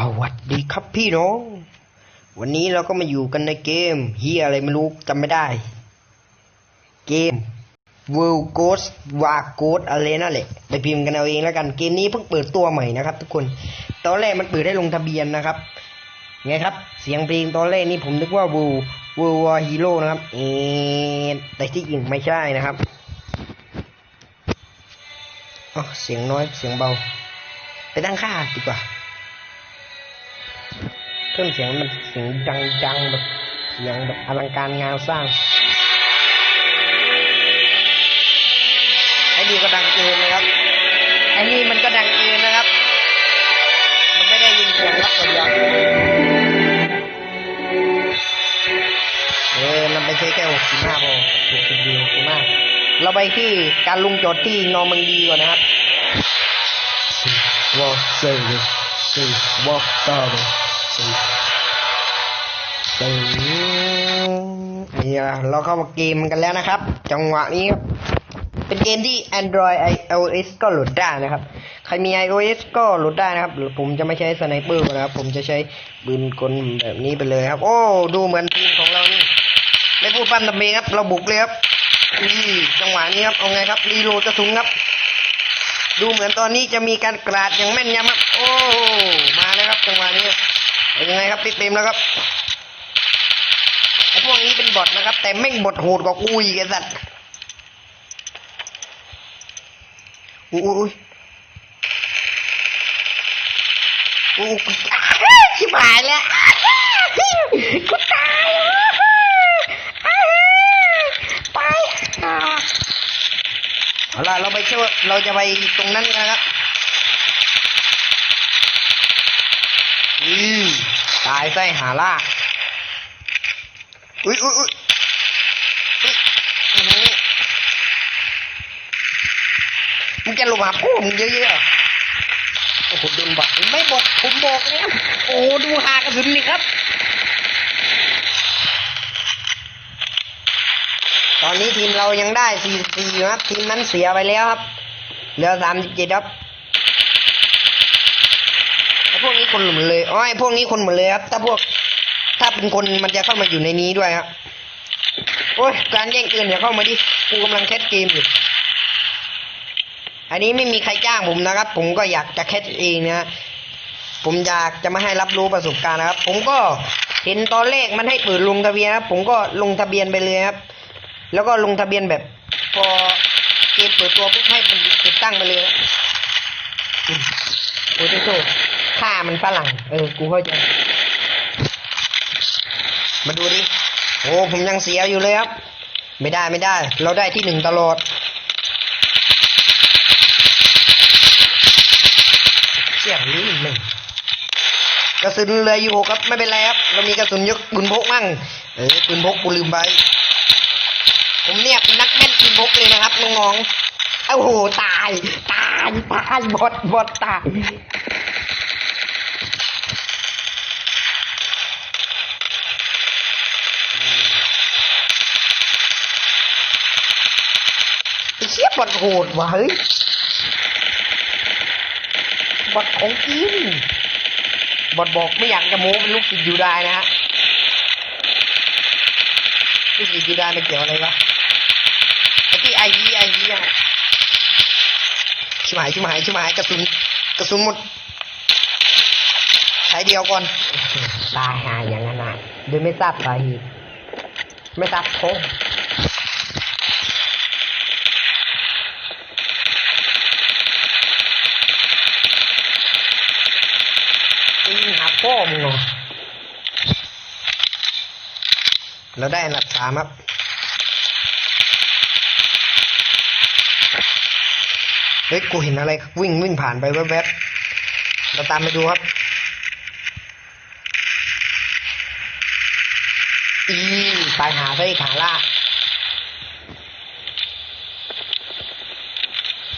สวัสดีครับพี่น้อง วันนี้เราก็มาอยู่กันในเกมเฮียอะไรไม่รู้จำไม่ได้ เกม World Ghost War Ghost อะไรนั่นแหละไปพิมพ์กันเอาเองแล้วกันเกมนี้เพิ่งเปิดตัวใหม่นะครับ ทุกคน ตอนแรกมันเปิดให้ลงทะเบียนนะครับ ไงครับ เสียงเพลงตอนแรกนี่ผมนึกว่า World World War Hero นะครับ เออแต่ที่จริงไม่ใช่นะครับอ๋อเสียงน้อยเสียงเบา ไปตั้งค่าดีกว่า เครื่องเสียงมันเสียงดังๆแบบเสียงแบบอลังการงานสร้างไอ้นี่ก็ดังเกินนะครับไอ้นี่มันก็ดังเกินนะครับ มันไม่ได้ยินเสียงรับสัญญาณเออมันไม่ใช่แค่หกสิบห้าพอหกสิบวิวหกสิบห้าเราไปที่การลุงจอดที่นอร์มันดีก่อนนะครับวอลเซอร์สี่วอลเตอร์ สี่สี่นี่เราเข้ามาเกมกันแล้วนะครับ จังหวะนี้ครับเป็นเกมที่ Android iOS ก็โหลดได้นะครับ ใครมี iOS ก็โหลดได้นะครับหรือผมจะไม่ใช้สไนเปอร์นะครับ ผมจะใช้ปืนกลแบบนี้ไปเลยครับ โอ้ ดูเหมือนทีมของเรานี่ไม่พูดปั้นตะเมครับ เราบุกเลยครับนี่จังหวะนี้ครับ เอาไงครับ รีโหลดกระสุนครับ ดูเหมือนตอนนี้จะมีการกราดอย่างแม่นยำครับ โอ้ มาแล้วครับ จังหวะนี้ เป็นยังไงครับติดเต็มแล้วครับ พวกนี้เป็นบอทนะครับ แต่แม่งบอทโหดกว่ากูอีกไอ้สัตว์อุ้ยอุ้ยอุ้ยชิบหายแล้วกูตายไปเอาล่ะเราไปช่วยเราจะไปตรงนั้นกันนะครับอือตายไส้หาล่า อุ้ยอุ้ยอุ้ยมึงจะลบหาพ่อมึงเยอะๆเหรอโอ้โหโดนบัตรไม่บอกผมบอกแล้วโอ้ดูหากระสุนนี่ครับ ตอนนี้ทีมเรายังได้44ครับ ทีมนั้นเสียไปแล้วครับ เหลือ37ครับไอพวกนี้คนหมดเลยอ๋อไอพวกนี้คนหมดเลยครับ ถ้าพวก ถ้าเป็นคนมันจะเข้ามาอยู่ในนี้ด้วยครับโอ้ยการแย่งปืนอย่าเข้ามาดิกูกำลังแคสเกมอยู่อันนี้ไม่มีใครจ้างผมนะครับ ผมก็อยากจะแคสเองนะผมอยากจะมาให้รับรู้ประสบการณ์นะครับ ผมก็เห็นตอนแรกมันให้เปิดลงทะเบียนครับ ผมก็ลงทะเบียนไปเลยครับ แล้วก็ลงทะเบียนแบบ พอเกมเปิดตัวปุ๊บให้มันติดตั้งไปเลยครับอืมโอ้ยโทษค่ามันฝรั่งเออกูเข้าใจ มาดูดิโอ้ผมยังเสียอยู่เลยครับ ไม่ได้ไม่ได้ เราได้ที่หนึ่งตลอดเสียงนี้หนึ่งกระสุนเลยอยู่หกครับไม่เป็นไรครับเรามีกระสุนยกปืนพกมั่งเออปืนพกกูลืมไปผมเนี่ยเป็นนักแม่นปืนพกเลยนะครับน้องๆโอ้โหตาย ตายตายบอดบอดตายไอ้เชี่ย บอดโหดว่ะเฮ้ยบอดของจริงบอดบอกไม่อยากจะโม้เป็นลูกศิษย์ยูได้นะฮะลูกศิษย์ยูได้ไม่เกี่ยวอะไรวะไอ้ที่ไอยีไอยีอะชิบหายชิบหายชิบหายกระสุนกระสุนหมดใช้เดียวก่อนตายหายอย่างนั้นนะโดยไม่ทราบสาเหตุไม่ทราบโทษวิ่งหา พ่อมึงเหรอเราได้อันดับสามครับเฮ้ยกูเห็นอะไรวิ่งวิ่งผ่านไปแวบๆเราตามไปดูครับ อีตายหาไส้ขาล่า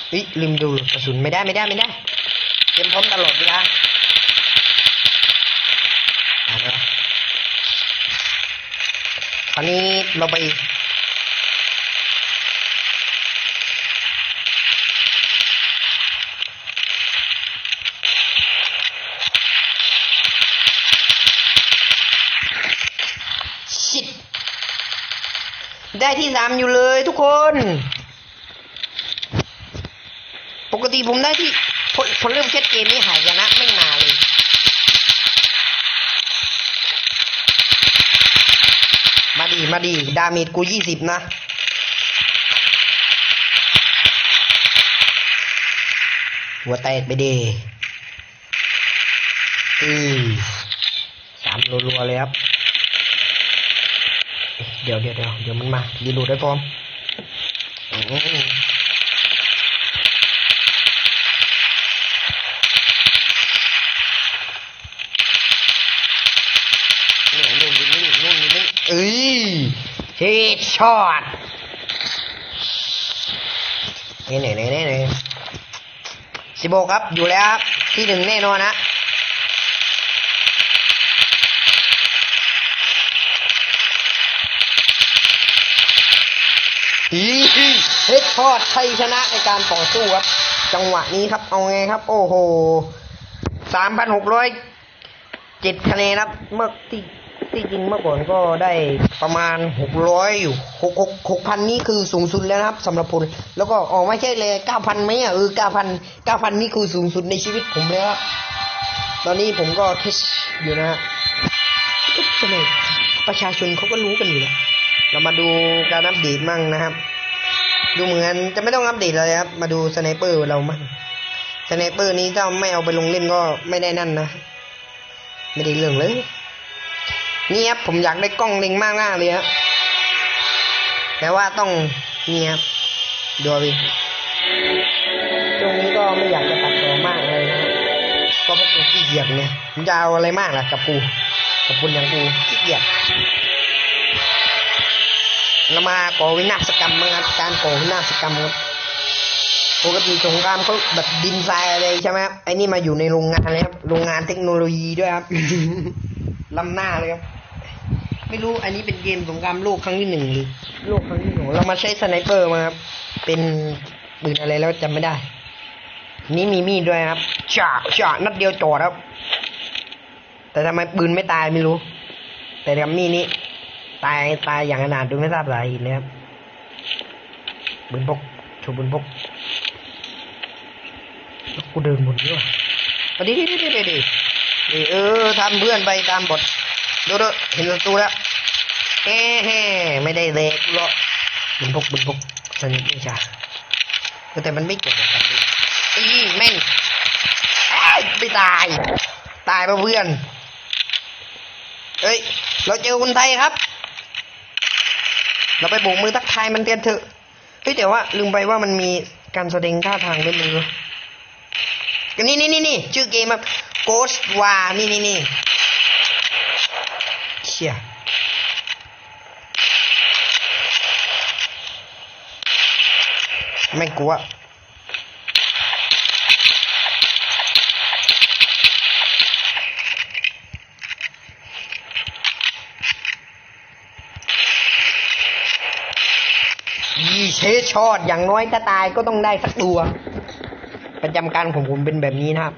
เฮ้ยลืมดูกระสุนไม่ได้ไม่ได้ไม่ได้ เตรียมพร้อมตลอดเวลา อันนี้เราไปชิดได้ที่สามอยู่เลยทุกคน ปกติผมได้ที่ผลเริ่มเช็ดเกมนี้หายชนะไม่ มาดีดาเมจกูยี่สิบนะ หัวแตกไปดีอือสามรัวๆเลยครับ เดี๋ยวเดี๋ยวเดี๋ยวเดี๋ยวมันมาดีรูดได้พร้อมอืมนี่นู่นอยู่นี่นู่นอยู่นี่เอ้ย เฮดช็อตนี่นี่นี่นี่นี่สิบโครับอยู่แล้วครับ ที่หนึ่งแน่นอนนะอีเฮดทอดชัยชนะในการต่อสู้ครับ จังหวะนี้ครับ เอาไงครับ โอ้โหสามพันหกร้อยเจ็ดคะแนนครับ เมื่อที่ ที่จริงเมื่อก่อนก็ได้ประมาณหกร้อยอยู่หกหกหกพันนี่คือสูงสุดแล้วนะครับสำหรับผมแล้วก็ออกไม่ใช่เลยเก้าพันไหมอะเออเก้าพันเก้าพันนี่คือสูงสุดในชีวิตผมแล้วครับตอนนี้ผมก็เทสอยู่นะฮะเอ๊ะทำไมประชาชนเขาก็รู้กันอยู่แล้วเรามาดูการอัปเดตมั่งนะครับ ดูเหมือนจะไม่ต้องอัปเดตเลยครับ มาดูสไนเปอร์เรามั่งสไนเปอร์นี้ถ้าไม่เอาไปลงเล่นก็ไม่ได้นั่นนะ ไม่ได้เรื่องเลย นี่ครับผมอยากได้กล้องเล็งมากมากเลยครับแต่ว่าต้องนี่ครับดูเอาดิตรงนี้ก็ไม่อยากจะตัดต่อมากเลยนะก็เพวกกูขี้เกียจเนี่ยผมจะเอาอะไรมากล่ะกับกูกับคุณอย่างกูขี้เกียจเรามาก่อวินาศกรรมมั้งครับการก่อวินาศกรรมครับปกติสงครามเขาแบบดินทรายอะไรใช่ไหมครับไอ้นี่มาอยู่ในโรงงานเลยครับโรงงานเทคโนโลยีด้วยครับ ล้ำหน้าเลยครับ ไม่รู้อันนี้เป็นเกมสงครามโลกครั้งที่หนึ่งหรือโลกครั้งที่สองเรามาใช้สไนเปอร์มาครับ เป็นปืนอะไรแล้วจำไม่ได้ นี่มีมีดด้วยครับฉาฉานัดเดียวจอดครับ แต่ทำไมปืนไม่ตายไม่รู้ แต่กับมีดนี้ ตายตายอย่างอนาถโดยไม่ทราบสาเหตุนะครับบุญพกชูบุญพกแล้วกูเดินบนด้วยเอาดิดิดิดิดิดิดิเออทำเพื่อนไปตามบท ดูดูเห็นประตูแล้วเฮ้เฮ้ไม่ได้เลยกูหรอกบุญพกบุญพกสนิทนี่จ้ะแต่มันไม่เกี่ยวกันเลยอีแม่งไม่ตาย ตายปะเพื่อนเอ้ย เราเจอคนไทยครับ เราไปโบกมือทักทายมันเตียนเถอะเฮ้ยแต่ว่าลืมไปว่ามันมีการแสดงท่าทางด้วยมือนี่นี่นี่นี่ชื่อเกมครับ Ghost War นี่นี่นี่ ชี่ยไม่กลัวยี่เชชอดอย่างน้อยถ้าตายก็ต้องได้สักตัว ประจำการของผมเป็นแบบนี้นะครับ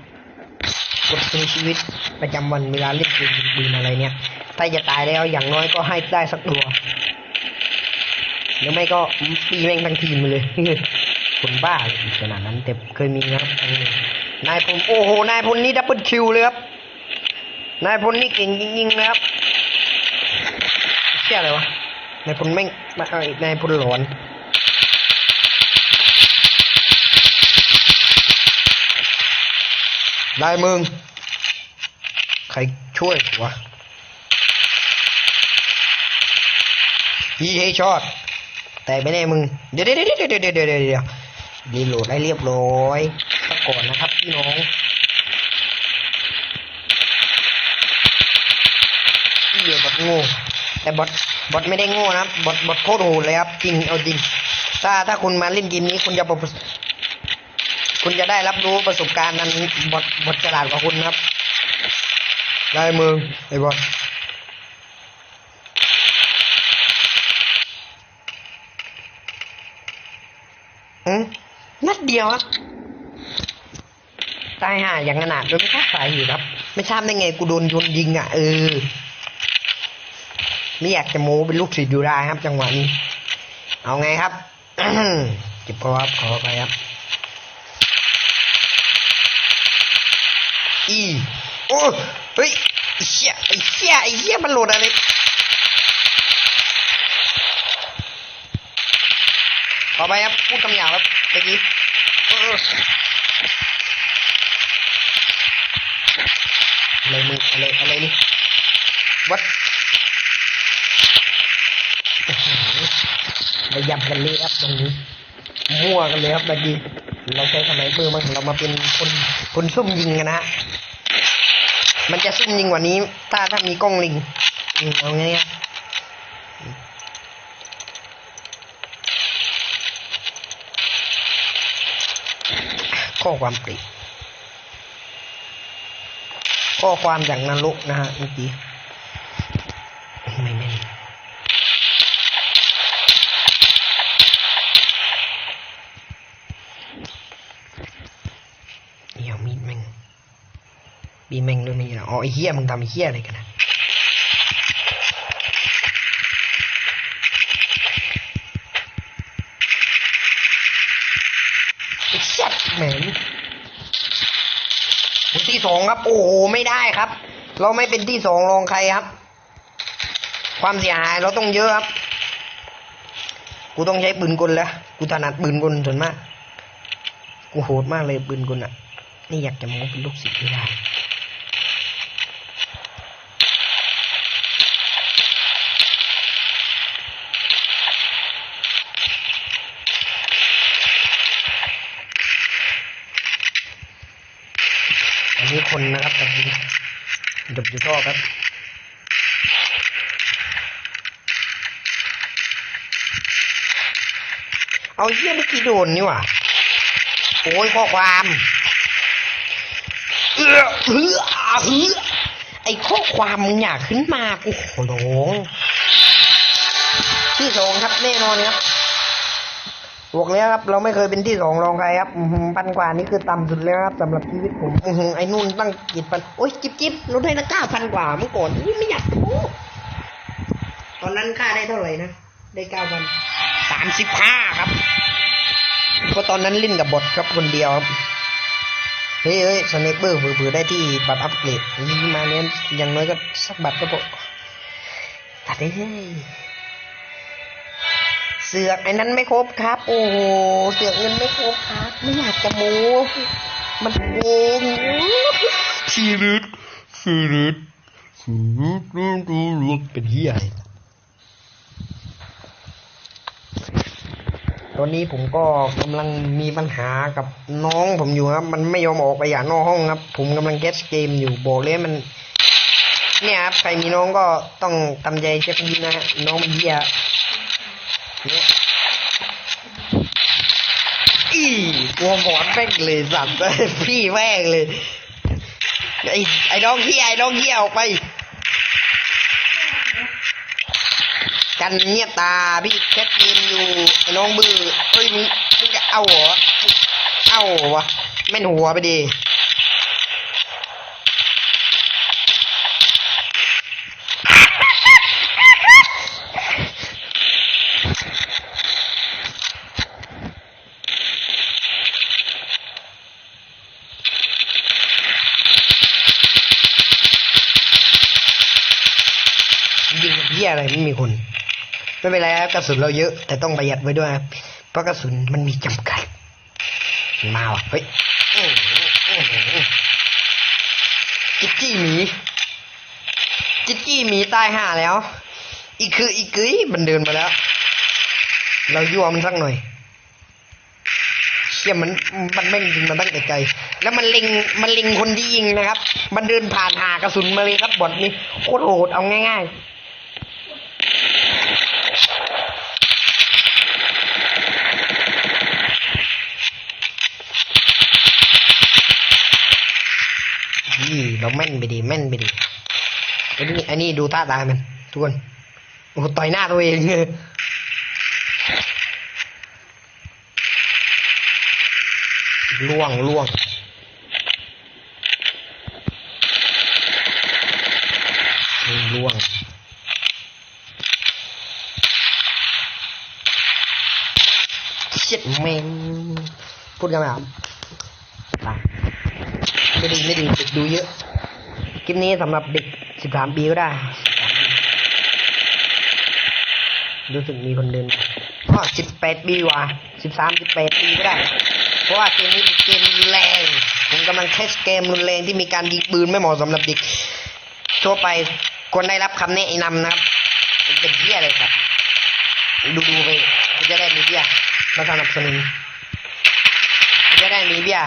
กฎในชีวิตประจำวันเวลาเล่นเกมปืนอะไรเนี่ย ถ้าจะตายแล้วอย่างน้อยก็ให้ได้สักตัวหรือไม่ก็ปีแม่งทั้งทีมเลยคนบ้าขนาดนั้นแต่เคยมีนะครับนายพลโอ้โหนายพลนี่ดับเบิลคิวเลยครับนายพลนี่เก่งจริงๆนะครับเชื่ออะไรวะนายพลแม่งมาเอ้ยนายพลหลอนนายมึง ใครช่วยวะ พี่ให้ชอตแต่ไม่แน่มึง เดี๋ยวเดี๋ยวเดี๋ยวเดี๋ยวเดี๋ยวเดี๋ยวเดี๋ยวรีโหลดได้เรียบร้อยสักก่อนนะครับพี่น้องเดี๋ยวบอทโง่แต่บอดบอทไม่ได้โง่นะบอดบอทโคตรโหดเลยครับจริงเอาจริงถ้าถ้าคุณมาเล่นเกมนี้คุณจะคุณจะได้รับรู้ประสบการณ์นั้นบดบดฉลาดกว่าคุณครับ ได้มึงไอ้บอด อืมนัดเดียวอะตายห่าอย่างขนาดโดยไม่ทราบสาเหตุครับ ไม่ทราบได้ไงกูโดนยนยิงอะเออไม่อยากจะโม้เป็นลูกศิษย์อยู่ได้ครับ จังหวะนี้ เอาไงครับเจ็บคอครับขอไปครับ อีโอ้เฮ้ยไอ้เหี้ยไอ้เหี้ยไอ้เหี้ยมันโหลดอะไร ต่อไปครับพูดคำหยาบครับเมื่อกี้เอออะไรมึงอะไรอะไรนี่วัดระยำกันเลยครับตรงนี้มั่วกันเลยครับเมื่อกี้เราใช้สมัยมือมันเรามาเป็นคนคนซุ่มยิงกันนะฮะมันจะซุ่มยิงกว่านี้ ถ้าถ้ามีกล้องลิงอืมเอาไงเนี่ย ข้อความติข้อความจากนรกนะฮะเมื่อกี้ไม่แม่เหี้ยมีดแม่งบีแม่งด้วยนี่นะอ๋อไอ้เหี้ยมึงทำไอ้เหี้ยอะไรกันนะ สัตว์แหมงที่สองครับ โอ้โหไม่ได้ครับ เราไม่เป็นที่สองรองใครครับ ความเสียหายเราต้องเยอะครับ กูต้องใช้ปืนกลแล้วกูถนัดปืนกลส่วนมาก กูโหดมากเลยปืนกลอะ นี่อยากจะมองเป็นลูกศิษย์ไม่ได้ คนนะครับแต่จริงจบอยู่ท่อครับเอาเยี่ยมกี้โดนนี่ว่าโอ้ยข้อความเออเฮือเฮือไอ้ข้อความมึงอยากขึ้นมากูขอร้องที่สองครับแน่นอนครับ บอกแล้วครับ เราไม่เคยเป็นที่สองรองใครครับอื้อหือพันกว่านี่คือต่ำสุดแล้วครับสำหรับชีวิตผมอือหือไอ้นุ่นตั้งกี่พันโอ้ยจิ๊บจิ๊บลดให้ละเก้าพันกว่าเมื่อก่อนอุ๊ยไม่อยากโอ้ตอนนั้นค่าได้เท่าไหร่นะได้เก้าพันสามสิบห้าครับเพราะตอนนั้นเล่นกับบอทครับคนเดียวครับเฮ้ยเฮ้ยสเนปเปอร์เผื่อๆได้ที่บัตรอัปเกรดนี่มาเนี้ยอย่างน้อยก็สักบัตรก็พอตัดได้เลย เสือกไอ้นั้นไม่ครบครับ โอ้โหเสือกเงินไม่ครบครับ ไม่อยากจะโม้มันโกงชีริตชีริตชีริตรูรูรูเป็นเฮียอะไรตอนนี้ผมก็กำลังมีปัญหากับน้องผมอยู่ครับ มันไม่ยอมออกไปอย่างนอกห้องครับ ผมกำลังแกสเกมอยู่บอกเลยมัน เนี่ยครับใครมีน้องก็ต้องทำใจเช็คดีนะน้องเหี้ยเนี่ย อีกลัวหมอนแม่งเลยสัตว์พี่แม่งเลย ไอ้ไอ้น้องเหี้ยไอ้น้องเหี้ยออกไป กันเงียตาพี่แคทเกมอยู่ไอ้น้องบือเอ้ยมึงมึงจะเอาเหรอเอาหรอวะแม่นหัวไปดี ยิงกับเหี้ย อะไรไม่มีคนไม่เป็นไรครับกระสุนเราเยอะ แต่ต้องประหยัดไว้ด้วยครับเพราะกระสุนมันมีจำกัดมาว่ะเฮ้ยจิกกี้หมีจิกกี้หมีตายห่าแล้ว อีกคืออีกกึยมันเดินมาแล้ว เรายั่วมันสักหน่อยเชี่ยมันมันแม่งยิงมาตั้งแต่ไกลแล้วมันเล็งมันเล็งคนที่ยิงนะครับ มันเดินผ่านหากระสุนมาเลยครับบอดนี่โคตรโหดเอาง่าย ๆ เราแม่นไปดีแม่นไปดีอันนี้อันนี้ดูท่าตามันทุกคนโอ้ต่อยหน้าตัวเองเลยล่วงล่วงล่วงเชิดแมงพูดกันไหมครับไปไม่ดีไม่ดีดูเยอะ ลิปนี้สำหรับเด็กสิบสามปีก็ได้ รู้สึกมีคนเดินอ๋อสิบแปดปีว่ะสิบสามสิบแปดปีก็ได้ เพราะว่าเกมนี้เป็นเกมรุนแรง ผมกำลังเทสเกมรุนแรงที่มีการยิงปืนไม่เหมาะสำหรับเด็กทั่วไปควรได้รับคำแนะนำนะครับเป็นเป็นเหี้ยเลยครับ ดูดูไปคุณจะได้มีเบี้ยมาสนับสนุนจะได้มีเบี้ย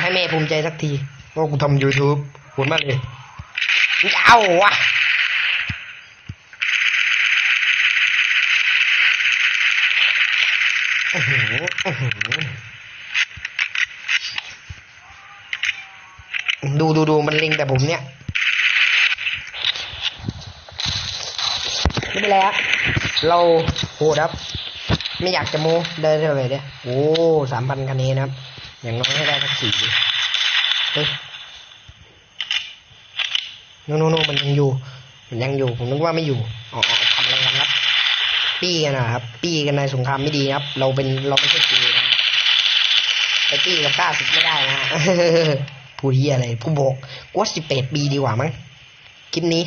ให้แม่ภูมิใจสักทีว่ากูทำ YouTube ผลมากเลย เอาวะอื้อหืออื้อหือดูดูดูมันเล็งแต่ผมเนี่ยไม่เป็นไรครับเราโหดครับ ไม่อยากจะโม้ได้เท่าไหร่เนี่ยโอ้สามพันคะแนนนะครับ อย่างน้อยให้ได้สักสี่เฮ้ย โนโนโนมันยังอยู่ มันยังอยู่ผมนึกว่าไม่อยู่อ๋อทำอะไรกันครับ ปี้กันนะครับ ปี้กันในสงครามไม่ดีครับ เราเป็นเราไม่ใช่ปีนะไปปี้กับก้าสิบไม่ได้นะฮะผู้เฮียอะไรผู้บอกกว่าสิบแปดปีดีกว่ามั้งคลิปนี้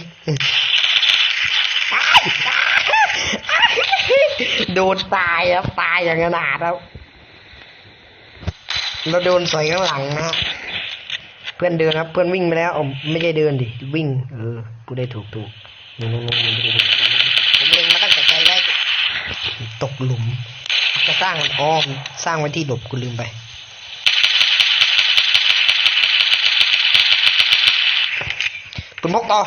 โดนตายครับตายอย่างขนาดครับเราโดนใสอยข้างหลังนะ พื่อนเดินครับ เพื่อนวิ่งไปแล้วอ๋อไม่ใช่เดินดิวิ่ง เออกูได้ถูกถูกนู่นี่นี่นี่ผมเล็งมาตั้งแต่ไกลแล้วตกหลุม จะสร้างอ๋อสร้างไว้ที่หลบกูลืมไปปืนพกต่อ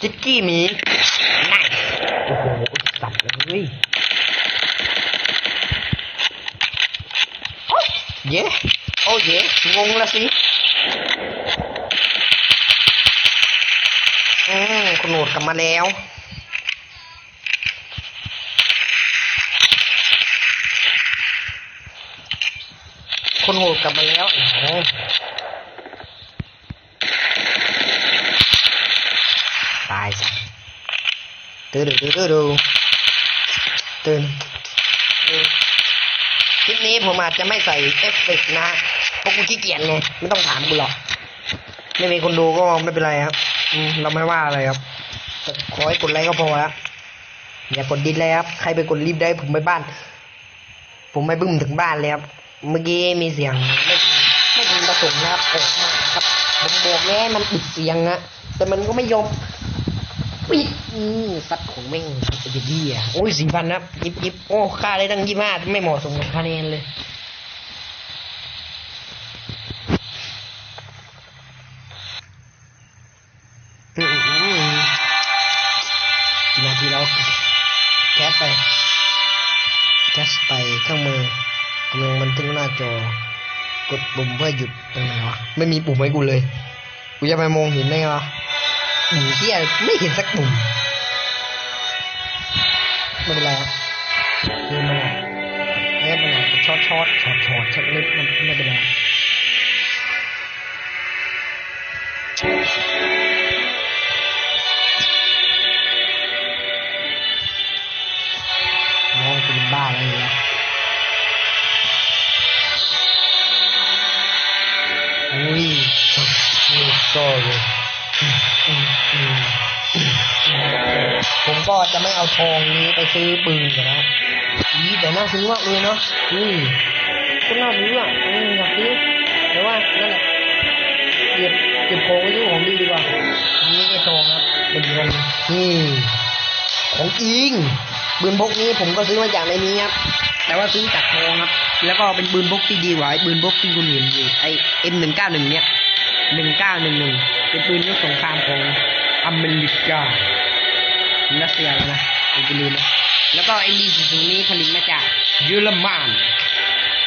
จิกกี้หมี โอ้โหสัตว์เลยโอ้ยเย่โอ้เย่งงละสิอืมคุณโหนดกลับมาแล้วคนโหดกลับมาแล้วโอ้โหตายซะ ตื่นดูตื่นตื่นคลิปนี้ผมอาจจะไม่ใส่เอฟเฟกต์นะฮะเพราะกูขี้เกียจไงไม่ต้องถามกูหรอกไม่มีคนดูก็ไม่เป็นไรครับเราไม่ว่าอะไรครับแต่ขอให้กดไลค์ก็พอครับอย่ากดดิสเลยครับใครไปกดรีบได้ผมไปบ้าน ผมไปบึ้มถึงบ้านเลยครับเมื่อกี้มีเสียงไม่ไม่พึงประสงค์นะครับออกมาครับผมบอกแล้วมันปิดเสียงอะแต่มันก็ไม่ยอม ปิดอืมสัตว์ของแม่งไอ้เหี้ยโอ้ยสี่พันครับยิบยิบโอ้ค่าได้ตั้งยี่ห้าไม่เหมาะสมกับคะแนนเลยกี่นาทีแล้วแคสไปแคสไปเครื่องมือกำลังบันทึกหน้าจอกดปุ่มเพื่อหยุดตรงไหนวะไม่มีปุ่มให้กูเลย กูจะไปมองเห็นได้ไงวะ ปุ่มเที่ยไม่เห็นสักปุ่มไม่เป็นไรครับเล่นมาหน่อยเล่นมาหน่อยช็อตช็อตช็อตช็อตช็อตเล็กมันไม่เป็นไร ก็จะไม่เอาทองนี้ไปซื้อปืนนะอีแต่น่าซื้อมากเลยเนาะอืมก็น่าซื้ออะอืมอยากซื้อแต่ว่านั่นแหละเก็บเก็บของไว้ซื้อของดีดีกว่านี่ไอ้ทองครับเป็นเงินนี่ของจริงปืนพกนี้ผมก็ซื้อมาจากในนี้ครับแต่ว่าซื้อจากทองครับ แล้วก็เป็นปืนพกที่ดีกว่าไอ้ปืนพกที่คุณเห็นอยู่ไอเอ็มหนึ่งเก้าหนึ่งเนี่ยหนึ่งเก้าหนึ่งหนึ่งเป็นปืนยุคสงครามของอเมริกา รัสเซียนะผมจะลืมนะแล้วก็ไอ้ดีสูงนี้ผลิตมาจากเยอรมัน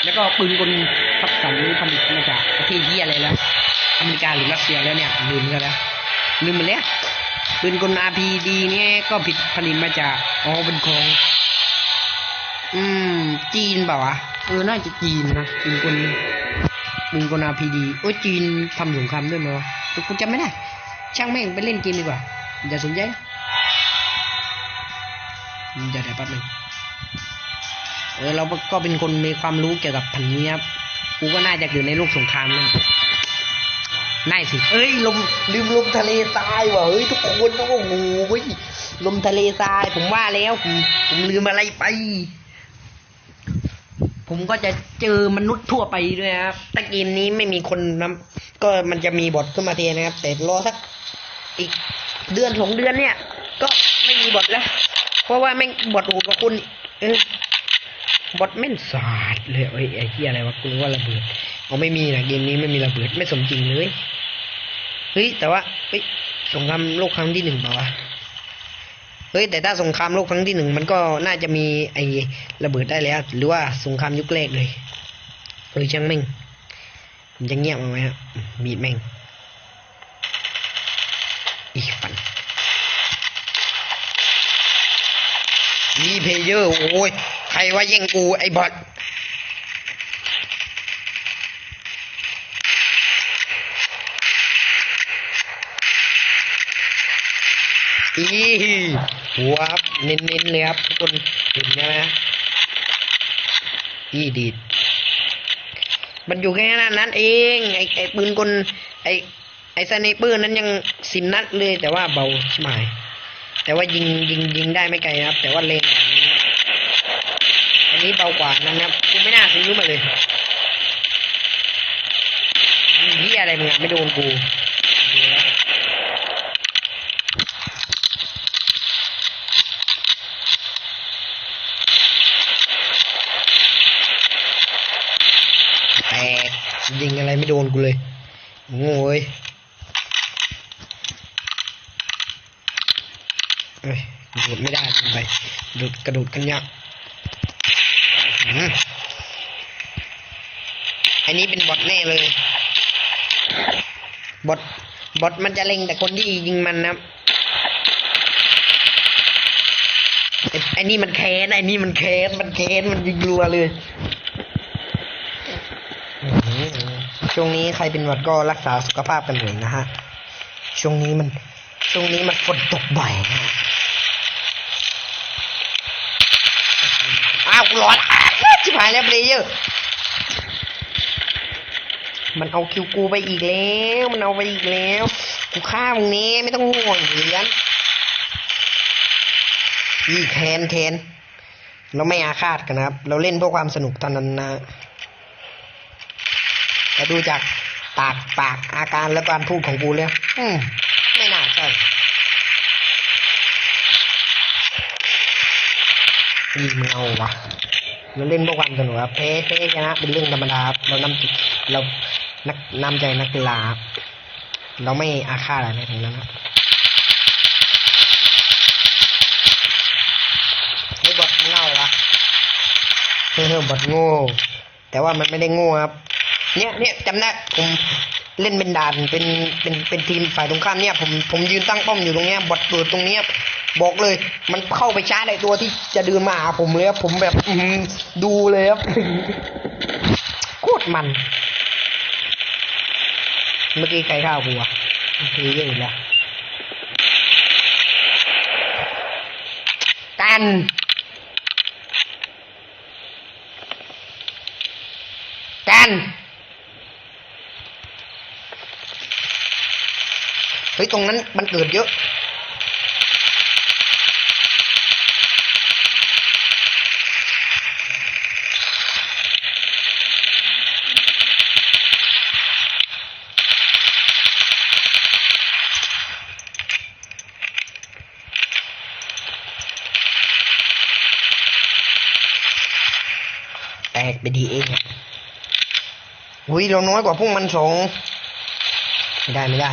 แล้วก็ปืนกลทับสันนี้ผลิตมาจากประเทศที่อะไรแล้วอเมริกาหรือรัสเซียแล้วเนี่ยลืมกันแล้วลืมไปแล้วปืนกล RPG เนี่ยก็ผิดผลิตมาจากอ๋อเป็นของอืม จีนเปล่าวะเออน่าจะจีนนะปืนกลปืนกล RPG โอ้จีนทำสงครามด้วยมั้ยวะกูจำไม่ได้ ช่างแม่งไปเล่นเกมดีกว่าอย่าสนใจนะ เดี๋ยวเดี๋ยวแป๊บนึงเออเราก็เป็นคนมีความรู้เกี่ยวกับพันนี้ครับกูก็น่าจะอยู่ในโลกสงครามนั่นน่าสิ เอ้ยลมลืมลมทะเลทรายว่ะเฮ้ยทุกคนโอ้โหเว้ยลมทะเลทราย ผมว่าแล้วผมผมลืมอะไรไป ผมก็จะเจอมนุษย์ทั่วไปด้วยครับถ้าเกมนี้ไม่มีคนนะก็มันจะมีบทขึ้นมาเทนะครับ แต่รอสักอีกเดือนสองเดือนเนี่ย ก็ไม่มีบทแล้ว ราะว่าแม่งบทโหดกว่าคุณเออบทแม่นสาดเลยเอ้ไอ้ที่อะไรวะกูว่าระเบิดเอาไม่มีนะเกมนี้ไม่มีระเบิดไม่สมจริงเลยเฮ้ยแต่ว่าเฮ้ยสงครามโลกครั้งที่หนึ่งเปล่าวะเฮ้ยแต่ถ้าสงครามโลกครั้งที่หนึ่งมันก็น่าจะมีไอ้ระเบิดได้แล้ว หรือว่าสงครามยุคแรกเลยเฮ้ยช่างแม่งมันจะเงียบเอาไว้ฮะมีดแม่งอีฟัน มี เพเยอร์โอ้ยใครว่าแย่งกูไอ้บอทอีหัวครับเน้นๆเลยครับทุกคนเห็นใช่ไหมอีดีดมันอยู่แค่นั้นนั้นเอง ไอ้ไอ้ปืนกลไอ้ไอ้สไนเปอร์นั้นยังสิบนัดเลยแต่ว่าเบาใช่ไหม แต่ว่ายิงยิงยิงได้ไม่ไกลนะครับ แต่ว่าเลนแบบนี้อันนี้เบากว่านั้นนะครับกูไม่น่าซื้อมาเลยนี่อะไรมึงอะไม่โดนกูแตกยิงอะไรไม่โดนกูเลยโง่เว้ย เอ้ยโดดไม่ได้ลงไปโดดกระโดดกันยากอืมอันนี้เป็นบอทแน่เลย บอทบอทมันจะเล็งแต่คนที่ยิงมันนะครับไอ้นี่มันแค้นไอ้นี่มันแค้นมันแค้นมันยิงรัวเลยช่วงนี้ใครเป็นหวัดก็รักษาสุขภาพกันหน่อยนะฮะ ช่วงนี้มัน ช่วงนี้มันฝนตกบ่อยนะฮะ อ้าวกูร้อนชิบหายแล้วเพลเยอร์มันเอาคิวกูไปอีกแล้ว มันเอาไปอีกแล้ว กูฆ่ามึงนี้ไม่ต้องห่วงเหรียญอีแคนแคนเราไม่อาฆาตกันนะครับ เราเล่นเพื่อความสนุกเท่านั้นนะแต่ดูจากปากปากอาการและการพูดของกูแล้วอืม ไม่น่าใช่ อี มึงเอาวะเราเล่นเพื่อความสนุกครับแพ้แพ้ชนะเป็นเรื่องธรรมดาครับเรานำเรานักนำใจนักกีฬาเราไม่อาฆาตอะไรทั้งนั้นครับไอ้บอทมึงเอาวะเฮ้ยบอทโง่แต่ว่ามันไม่ได้โง่ครับ เนี่ยเนี่ยจำได้ผมเล่นเป็นด่านเป็นเป็นเป็นทีมฝ่ายตรงข้ามเนี่ย ผมผมยืนตั้งป้อมอยู่ตรงเนี้ยบอทเปิดตรงเนี้ย บอกเลย มันเข้าไปชาร์จไอตัวที่จะเดินมาหาผมเลยครับผมแบบอืดูเลยครับโคตรมัน เมื่อกี้ใครข้าวกูวะคือเยอะอีกแล้วกันกันเฮ้ยตรงนั้นมันเกิดเยอะ แตกไปดีเองอะ อุ้ยเราน้อยกว่าพวกมันสองไม่ได้ไม่ได้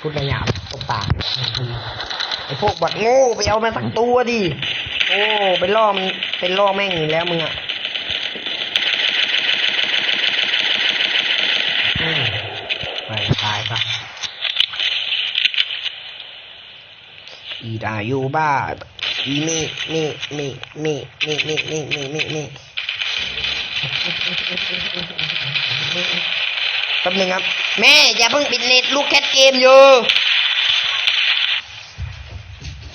พูดระยาบตบปากไอพวกบัดโง่ไปเอามาสักตัวดิโอ้ไปล่อมันไปล่อแม่งอยู่แล้วมึงอะไปตายปะอีดาอยู่บ้า นี่นี่นี่นี่นี่นี่นี่นี่นี่นี่แป๊บนึงครับ แม่อย่าเพิ่งปิดเน็ตลูกแคทเกมอยู่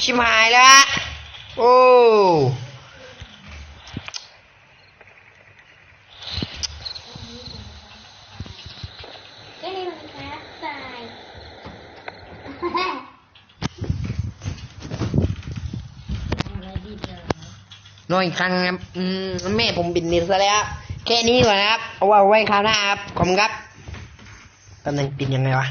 ชิมหายแล้ว โอ้ ก็นี่มันแคสตาย อะไรดีจัง น้อยอีกครั้งครับ อืมแม่ผมปิดเน็ตซะแล้วแค่นี้ก่อนนะครับ เอาไว้คราวหน้าครับ ขอบคุณครับตำแหน่งปิดยังไงวะ